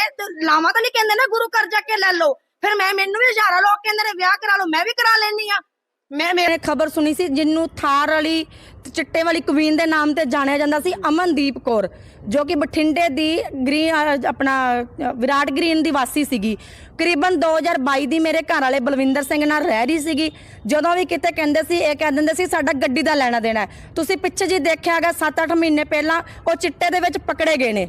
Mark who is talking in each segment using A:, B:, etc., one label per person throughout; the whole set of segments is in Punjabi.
A: ਨੇ ਤੇ ਲਾਵਾਂ ਤਾਂ ਨਹੀਂ ਕਹਿੰਦੇ ਨਾ ਗੁਰੂ ਘਰ ਜਾ ਕੇ ਲੈ ਲਓ। ਫਿਰ ਮੈਂ ਮੈਨੂੰ ਵੀ ਹਜ਼ਾਰਾਂ ਲੋਕ ਕਹਿੰਦੇ ਨੇ ਵਿਆਹ ਕਰਾ ਲਓ, ਮੈਂ ਵੀ ਕਰਾ ਲੈਣੀ ਆ ਮੈਂ ਮੇਰੇ ਖਬਰ ਸੁਣੀ ਸੀ ਜਿਹਨੂੰ ਥਾਰ ਵਾਲੀ ਚਿੱਟੇ ਵਾਲੀ ਕੁਵੀਨ ਦੇ ਨਾਮ ਤੇ ਜਾਣਿਆ ਜਾਂਦਾ ਸੀ, ਅਮਨਦੀਪ ਕੌਰ, ਜੋ ਕਿ ਬਠਿੰਡੇ ਦੀ ਗ੍ਰੀਨ ਆਪਣਾ ਵਿਰਾਟ ਗ੍ਰੀਨ ਦੀ ਵਾਸੀ ਸੀਗੀ। ਕਰੀਬਨ 2022 ਦੀ ਮੇਰੇ ਘਰ ਵਾਲੇ ਬਲਵਿੰਦਰ ਸਿੰਘ ਨਾਲ ਰਹਿ ਰਹੀ ਸੀਗੀ। ਜਦੋਂ ਵੀ ਕਿਤੇ ਕਹਿੰਦੇ ਸੀ, ਇਹ ਕਹਿ ਦਿੰਦੇ ਸੀ, ਸਾਡਾ ਗੱਡੀ ਦਾ ਲੈਣਾ ਦੇਣਾ ਤੁਸੀਂ ਪਿੱਛੇ ਜੀ ਦੇਖਿਆ ਹੈਗਾ 7-8 ਮਹੀਨੇ ਪਹਿਲਾਂ ਉਹ ਚਿੱਟੇ ਦੇ ਵਿੱਚ ਪਕੜੇ ਗਏ ਨੇ।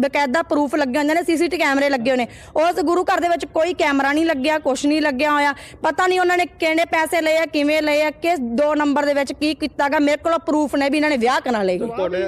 A: ਬਕਾਇਦਾ ਪ੍ਰੂਫ ਲੱਗੇ ਹੁੰਦੇ ਨੇ ਸੀਸੀਟੀ ਕੈਮਰੇ ਲੱਗੇ ਹੋਏ ਨੇ ਉਸ ਗੁਰੂ ਘਰ ਦੇ ਵਿੱਚ ਕੋਈ ਕੈਮਰਾ ਨਹੀਂ ਲੱਗਿਆ ਕੁਛ ਨਹੀਂ ਲੱਗਿਆ ਹੋਇਆ। ਪਤਾ ਨਹੀਂ ਉਹਨਾਂ ਨੇ ਕਿਹੜੇ ਪੈਸੇ ਲਏ ਆ ਕਿਵੇਂ ਲਏ ਆ ਕਿਸ ਦੋ ਨੰਬਰ ਦੇ ਵਿੱਚ ਕੀ ਕੀਤਾਗਾ। ਮੇਰੇ ਕੋਲ ਪ੍ਰੂਫ ਨੇ ਵੀ ਇਹਨਾਂ ਨੇ ਵਿਆਹ ਕਰਾ ਲਏ।
B: ਤੁਹਾਡੇ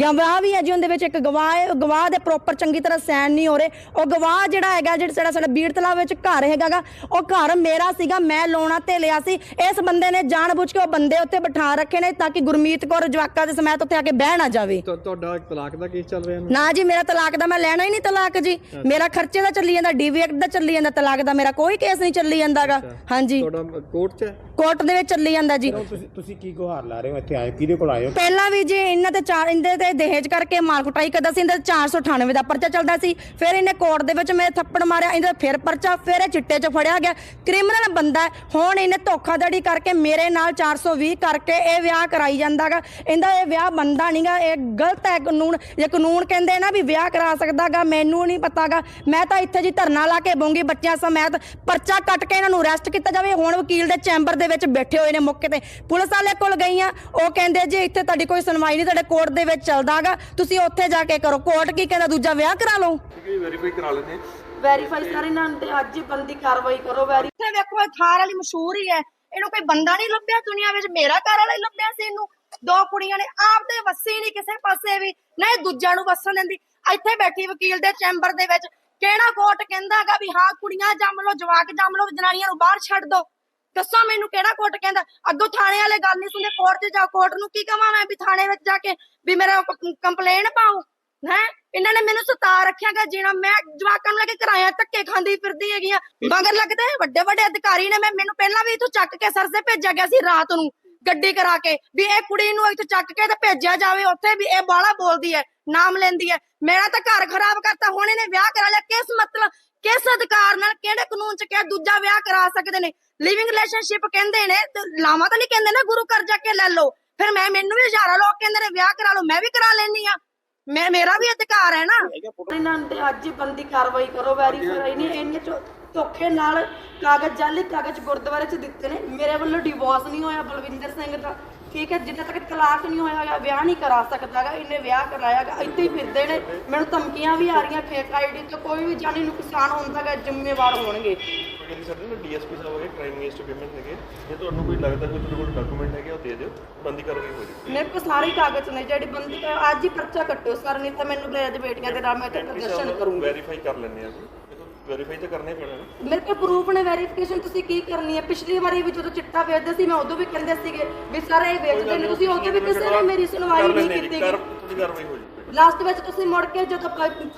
A: ਗਵਾਹ ਵੀ ਹੈ ਜੀ ਉਹਦੇ ਵਿੱਚ ਇੱਕ ਗਵਾਹ ਹੈ। ਗਵਾਹ ਦੇ ਪ੍ਰੋਪਰ ਚੰਗੀ ਤਰ੍ਹਾਂ ਸਾਈਨ ਨਹੀਂ ਹੋ ਰਹੇ। ਉਹ ਗਵਾਹ ਜਿਹੜਾ ਹੈਗਾ ਜਿਹੜਾ ਸਾਡਾ ਸਾਡਾ ਬੀੜ ਤਲਾਬ ਵਿੱਚ ਘਰ ਹੈਗਾਗਾ ਉਹ ਘਰ ਮੇਰਾ ਸੀਗਾ ਮੈਂ ਲੋਨਾ ਤੇ ਲਿਆ ਸੀ। ਇਸ ਬੰਦੇ ਨੇ ਜਾਣਬੁੱਝ ਕੇ ਉਹ ਬੰਦੇ ਉੱਤੇ ਬਿਠਾ ਰੱਖੇ ਨੇ ਤਾਂ ਕਿ ਗੁਰਮੀਤ ਕੌਰ ਜਵਾਕਾ ਦੇ ਸਮੇਤ ਉੱਥੇ ਆ ਕੇ ਬਹਿ ਨਾ ਜਾਵੇ।
B: ਤੁਹਾਡਾ ਤਲਾਕ ਦਾ ਕੇਸ ਚੱਲ ਰਿਹਾ ਨਾ
A: ਨਾ ਜੀ ਮੇਰਾ ਤਲਾਕ ਦਾ ਮੈਂ ਲੈਣਾ ਹੀ ਨਹੀਂ ਤਲਾਕ ਜੀ। ਮੇਰਾ ਖਰਚੇ ਦਾ ਚੱਲੀ ਜਾਂਦਾ ਡੀਵੀ ਐਕਟ ਦਾ ਚੱਲੀ ਜਾਂਦਾ ਤਲਾਕ ਦਾ ਮੇਰਾ ਕੋਈ ਕੇਸ ਨਹੀਂ ਚੱਲੀ ਜਾਂਦਾਗਾ। ਹਾਂਜੀ।
B: ਤੁਹਾਡਾ ਕੋਰਟ 'ਚ? ਹੈ
A: ਕੋਰਟ ਦੇ ਵਿੱਚ ਚੱਲੀ ਜਾਂਦਾ ਜੀ।
C: ਤੁਸੀਂ ਤੁਸੀਂ ਕੀ ਗੁਹਾਰ ਲਾ ਰਹੇ ਹੋ ਇੱਥੇ? ਆਏ ਹੋ? ਕਿਹਦੇ ਕੋਲ ਆਏ ਹੋ?
A: ਪਹਿਲਾਂ ਵੀ ਜੀ ਇਹਨਾਂ ਤੇ ਚਾਰ ਇਹਦੇ ਤੇ ਦਹੇਜ ਕਰਕੇ ਮਾਰ ਕੁਟਾਈ ਕਰਦਾ ਸੀ ਇਹਦੇ ਤੇ 498 ਦਾ ਪਰਚਾ ਚੱਲਦਾ ਸੀ। ਫਿਰ ਇਹਨੇ ਕੋਰਟ ਦੇ ਵਿੱਚ ਮੇਰੇ ਥੱਪੜ ਮਾਰਿਆ ਇਹਦਾ ਫਿਰ ਪਰਚਾ ਫਿਰ ਇਹ ਚਿੱਟੇ 'ਚ ਫੜਿਆ ਗਿਆ। ਕ੍ਰਿਮੀਨਲ ਬੰਦਾ ਹੈ। ਹੁਣ ਇਹਨੇ ਧੋਖਾਧੜੀ ਕਰਕੇ ਮੇਰੇ ਨਾਲ 420 ਕਰਕੇ ਇਹ ਵਿਆਹ ਕਰਾਈ ਜਾਂਦਾਗਾ। ਇਹਦਾ ਇਹ ਵਿਆਹ ਬੰਦਾ ਨਹੀਂਗਾ ਇਹ ਗਲਤ ਹੈ ਕਾਨੂੰਨ। ਜੇ ਕਾਨੂੰਨ ਕਹਿੰਦੇ ਨਾ ਵੀ ਵਿਆਹ ਕਰਾ ਸਕਦਾਗਾ ਮੈਨੂੰ ਨਹੀਂ ਪਤਾਗਾ। ਮੈਂ ਤਾਂ ਇੱਥੇ ਜੀ ਧਰਨਾ ਲਾ ਕੇ ਬਉਂਗੀ ਬੱਚਿਆਂ ਸਮੇਤ। ਪਰਚਾ ਕੱਟ ਕੇ ਇਹਨਾਂ ਨੂੰ ਅਰੈਸਟ ਕੀਤਾ ਜਾਵੇ। ਹੁਣ ਵਕੀਲ ਦੇ ਚੈਂਬਰ ਦੇ ਵਿੱਚ ਬੈਠੇ ਹੋਏ ਨੇ ਮੌਕੇ ਤੇ। ਪੁਲਿਸ ਵਾਲੇ ਕੋਲ ਗਈਆਂ। ਉਹ ਕਹਿੰਦੇ ਜੀ ਇੱਥੇ ਤੁਹਾਡੀ ਕੋਈ ਸੁਣਵਾਈ ਨਹੀਂ ਤੁਹਾਡੇ ਕੋਰਟ ਦੇ ਵਿੱਚ ਚੱਲਦਾਗਾ। ਤੁਸੀਂ ਉੱਥੇ ਜਾ ਕੇ ਕਰੋ। ਕੋਰਟ ਕੀ ਕਹਿੰਦਾ? ਦੂਜਾ ਵਿਆਹ ਕਰਾ ਲਓ।
B: ਵੈਰੀਫਾਈ ਕਰਾ ਲੈਂਦੇ
A: ਵੈਰੀਫਾਈ ਸਾਰੇ ਨਾਲ ਤੇ ਅੱਜ ਹੀ ਬੰਦੀ ਕਾਰਵਾਈ ਕਰੋ। ਵੈਰੀ ਇੱਥੇ ਵੇਖੋ ਇਹ ਥਾਰ ਵਾਲੀ ਮਸ਼ਹੂਰ ਹੀ ਹੈ। ਇਹਨੂੰ ਕੋਈ ਬੰਦਾ ਨਹੀਂ ਲੱਭਿਆ ਦੁਨੀਆ ਵਿੱਚ। ਮੇਰਾ ਘਰ ਵਾਲਾ ਹੀ ਲੱਭਿਆ ਸੀ ਇਹਨੂੰ। ਦੋ ਕੁੜੀਆਂ ਨੇ ਆਪਦੇ ਵਸੀ ਨਹੀਂ ਕਿਸੇ ਪਾਸੇ ਵੀ, ਨਾ ਦੂਜਿਆਂ ਨੂੰ ਵਸਣ ਦਿੰਦੀ। ਇੱਥੇ ਬੈਠੀ ਵਕੀਲ ਦੇ ਚੈਂਬਰ ਦੇ ਵਿੱਚ ਕਿਹੜਾ ਕੋਰਟ ਕਹਿੰਦਾਗਾ ਵੀ ਹਾਂ, ਕੁੜੀਆਂ ਜੰਮ ਲਓ, ਜਵਾਕ ਜੰਮ ਲਓ, ਜਨਾਨੀਆਂ ਨੂੰ ਬਾਹਰ ਛੱਡ ਦਿਓ ਦੱਸੋ ਮੈਨੂੰ ਕਿਹੜਾ ਕੋਰਟ ਕਹਿੰਦਾ? ਅੱਗੋਂ ਥਾਣੇ ਵਾਲੇ ਗੱਲ ਨਹੀਂ ਸੁਣਦੇ, ਕੋਰਟ 'ਚ ਜਾ ਕੋਰਟ ਨੂੰ ਕੀ ਕਹਾਂ ਮੈਂ ਵੀ ਥਾਣੇ ਵਿੱਚ ਜਾ ਕੇ ਵੀ ਮੇਰਾ ਕੰਪਲੇਨ ਪਾਉ ਹੈ? ਇਹਨਾਂ ਨੇ ਮੈਨੂੰ ਸਤਾ ਰੱਖਿਆਗਾ ਜਿਹੜਾ ਮੈਂ ਜਵਾਕਾਂ ਨੂੰ ਲੈ ਕੇ ਕਰਾਇਆ ਧੱਕੇ ਖਾਂਦੀ ਫਿਰਦੀ ਹੈਗੀ ਆ। ਮਗਰ ਲੱਗਦੇ ਵੱਡੇ ਵੱਡੇ ਅਧਿਕਾਰੀ ਨੇ, ਮੈਂ, ਮੈਨੂੰ ਪਹਿਲਾਂ ਵੀ ਇਥੋਂ ਚੱਕ ਕੇ ਸਰਸੇ ਭੇਜਿਆ ਗਿਆ ਸੀ ਰਾਤ ਨੂੰ। ਗੱਡੀ ਕਰਾ ਕੇ ਵੀ ਇਹ ਕੁੜੀ ਨੂੰ ਇੱਥੋਂ ਚੱਕ ਕੇ ਤੇ ਭੇਜਿਆ ਜਾਵੇ, ਉੱਥੇ ਵੀ ਇਹ ਬਾਲਾ ਬੋਲਦੀ ਹੈ, ਨਾਮ ਲੈਂਦੀ ਹੈ। ਮੇਰਾ ਤਾਂ ਘਰ ਖਰਾਬ ਕਰਤਾ, ਹੁਣ ਇਹਨੇ ਵਿਆਹ ਕਰਾ ਲਿਆ। ਕਿਸ ਮਤਲਬ, ਕਿਸ ਅਧਿਕਾਰ ਨਾਲ, ਕਿਹੜੇ ਕਾਨੂੰਨ ਚ ਕਿਹਾ ਦੂਜਾ ਵਿਆਹ ਕਰਾ ਸਕਦੇ ਨੇ? ਲਿਵਿੰਗ ਰਿਲੇਸ਼ਨਸ਼ਿਪ ਕਹਿੰਦੇ ਨੇ, ਤੇ ਲਾਵਾਂ ਤਾਂ ਨਹੀਂ ਕਹਿੰਦੇ ਨਾ, ਗੁਰੂ ਘਰ ਜਾ ਕੇ ਲੈ ਲਓ। ਫਿਰ ਮੈਂ, ਮੈਨੂੰ ਵੀ ਹਜ਼ਾਰਾਂ ਲੋਕ ਕਹਿੰਦੇ ਨੇ, ਵਿਆਹ ਕਰਾ ਲਓ, ਮੈਂ ਵੀ ਕਰਾ ਲੈਣੀ ਆ ਮੈਂ, ਮੇਰਾ ਵੀ ਅਧਿਕਾਰ ਹੈ ਨਾ। ਇਹਨਾਂ ਤੇ ਅੱਜ ਹੀ ਬੰਦੀ ਕਾਰਵਾਈ ਕਰੋ, ਵੈਰੀਫਾਈ ਨਹੀਂ, ਇੰਨੇ ਧੋਖੇ ਨਾਲ ਕਾਗਜ਼ ਜਾਲੀ ਕਾਗਜ਼ ਗੁਰਦੁਆਰੇ 'ਚ ਦਿੱਤੇ ਨੇ। ਮੇਰੇ ਵੱਲੋਂ ਡਿਵੋਰਸ ਨਹੀਂ ਹੋਇਆ ਬਲਵਿੰਦਰ ਸਿੰਘ ਦਾ। ਠੀਕ ਹੈ ਜਿੰਨਾ ਤੱਕ ਤਲਾਕ ਨਹੀਂ ਹੋਇਆ ਹੈਗਾ ਵਿਆਹ ਨਹੀਂ ਕਰਾ ਸਕਦਾਗਾ ਇਹਨੇ ਵਿਆਹ ਕਰਾਇਆਗਾ ਇੱਥੇ ਹੀ ਫਿਰਦੇ ਨੇ। ਮੈਨੂੰ ਧਮਕੀਆਂ ਵੀ ਆ ਰਹੀਆਂ ਫੇਕ ਆਈਡੀ ਤੇ ਕੋਈ ਵੀ ਜਾਨੀ ਨੁਕਸਾਨ ਹੁੰਦਾਗਾ ਜ਼ਿੰਮੇਵਾਰ ਹੋਣਗੇ।
D: ਸਾਡੇ ਨਾ ਡੀਐਸਪੀ ਸਾਹਿਬ ਹੈਗੇ ਕ੍ਰਾਈਮ ਅਗੇਂਸਟ ਪੇਮੈਂਟ ਹੈਗੇ। ਜੇ ਤੁਹਾਨੂੰ ਕੋਈ ਲੱਗਦਾ ਕੋਈ ਤੁਹਾਡੇ ਕੋਲ ਡਾਕੂਮੈਂਟ ਹੈਗੇ ਉਹ ਦੇ ਦਿਓ। ਬੰਦੀ ਕਾਰਵਾਈ ਹੋ ਜਾਊਗੀ।
A: ਮੇਰੇ ਕੋਲ ਸਾਰੇ ਕਾਗਜ਼ ਨੇ ਜਿਹੜੀ ਬੰਦੀ ਅੱਜ ਹੀ ਪਰਚਾ ਕੱਟੋ ਸਰ ਨਹੀਂ ਤਾਂ ਮੈਨੂੰ ਮੇਰੇ ਬੇਟੀਆਂ ਦੇ ਨਾਮ ਤੇ ਪ੍ਰਦਰਸ਼ਨ ਕਰੂੰਗੀ।
D: ਵੈਰੀਫਾਈ ਕਰ ਲੈਂਦੇ ਆ ਜੀ। ਦੇਖੋ ਵੈਰੀਫਾਈ ਤਾਂ ਕਰਨਾ ਹੀ ਪੈਣਾ ਨਾ।
A: ਮੇਰੇ ਕੋਲ ਪ੍ਰੂਫ ਨੇ ਵੈਰੀਫਿਕੇਸ਼ਨ ਤੁਸੀਂ ਕੀ ਕਰਨੀ ਹੈ? ਪਿਛਲੀ ਵਾਰੀ ਵੀ ਜਦੋਂ ਚਿੱਟਾ ਵੇਚਦੇ ਸੀ ਮੈਂ ਉਦੋਂ ਵੀ ਕਹਿੰਦੇ ਸੀਗੇ ਵੀ ਸਾਰੇ ਇਹ ਵੇਚਦੇ ਨੇ ਤੁਸੀਂ ਉਦੋਂ ਵੀ ਕਿਸੇ ਨੇ ਮੇਰੀ ਸੁਣਵਾਈ ਨਹੀਂ
D: ਜੀ,
A: ਕੀਤੀ
D: ਕਰ ਤੁਹਾਡੀ ਕਾਰਵਾਈ ਹੋ ਜਾਊਗੀ
A: ਲਾਸਟ ਵਿੱਚ ਤੁਸੀਂ ਮੁੜ ਕੇ ਜਦੋਂ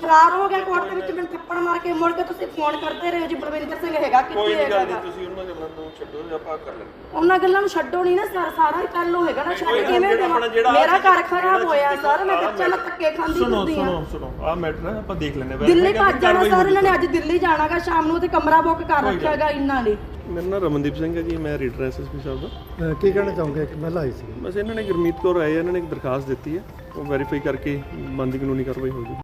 A: ਫਰਾਰ ਹੋ ਗਿਆ ਕੋਰਟ ਦੇ ਵਿੱਚ ਮੈਨੂੰ ਥੱਪੜ ਮਾਰ ਕੇ ਮੁੜ ਕੇ ਤੁਸੀਂ ਫੋਨ ਕਰਦੇ ਰਹੇ ਜੀ ਬਲਵਿੰਦਰ ਸਿੰਘ ਹੈਗਾ
D: ਕੋਈ
A: ਕਿੱਥੇ
D: ਨਹੀਂ
A: ਹੈਗਾ
D: ਗੱਲ ਨਹੀਂ ਤੁਸੀਂ ਉਹਨਾਂ ਗੱਲਾਂ ਨੂੰ ਛੱਡੋ ਜਾਂ ਆਪਾਂ ਕਰ ਲੈਂਦੇ
A: ਉਹਨਾਂ ਗੱਲਾਂ ਨੂੰ ਛੱਡੋ ਨਹੀਂ ਨਾ ਸਰ ਸਾਰਾ ਹੀ ਕੱਲ ਹੋਏਗਾ ਨਾ ਛੱਡ ਕਿਵੇਂ ਦੇਵਾਂ।
D: ਆਪਣਾ ਜਿਹੜਾ
A: ਮੇਰਾ ਘਰ ਖਰਾਬ ਹੋਇਆ ਸਰ ਮੈਂ
D: ਦੇਖੋ,
A: ਬੱਚਾ ਨਾਲ ਧੱਕੇ ਖਾਂਦੀ
D: ਸੁਣੋ
A: ਫਿਰਦੀ ਆ
D: ਸੁਣੋ ਸੁਣੋ ਆ ਮੈਟਰ ਆਪਾਂ ਦੇਖ ਲੈਂਦੇ ਹਾਂ।
A: ਦਿੱਲੀ ਭੱਜ ਜਾਣਾ ਸਰ। ਇਹਨਾਂ ਨੇ ਅੱਜ ਦਿੱਲੀ ਜਾਣਾਗਾ ਸ਼ਾਮ ਨੂੰ ਤੇ ਕਮਰਾ ਬੁੱਕ ਕਰ ਰੱਖਿਆ ਹੈਗਾ ਇਹਨਾਂ ਨੇ।
D: ਮੇਰਾ ਨਾਮ ਰਮਨਦੀਪ ਸਿੰਘ ਹੈ ਜੀ ਮੈਂ ਰੀਡਰ ਐਸਐਸਪੀ ਸਾਹਿਬ ਦਾ।
E: ਕੀ ਕਹਿਣਾ ਚਾਹੋਗੇ? ਇੱਕ ਮਹਿਲਾ ਆਈ ਸੀ।
D: ਬਸ ਇਹਨਾਂ ਨੇ ਗੁਰਮੀਤ ਕੌਰ ਆਏ ਆ, ਇਹਨਾਂ ਨੇ ਇੱਕ ਦਰਖਾਸਤ ਦਿੱਤੀ ਹੈ। ਉਹ ਵੈਰੀਫਾਈ ਕਰਕੇ ਬਣਦੀ ਕਾਨੂੰਨੀ ਕਾਰਵਾਈ ਹੋ ਜਾਊਗੀ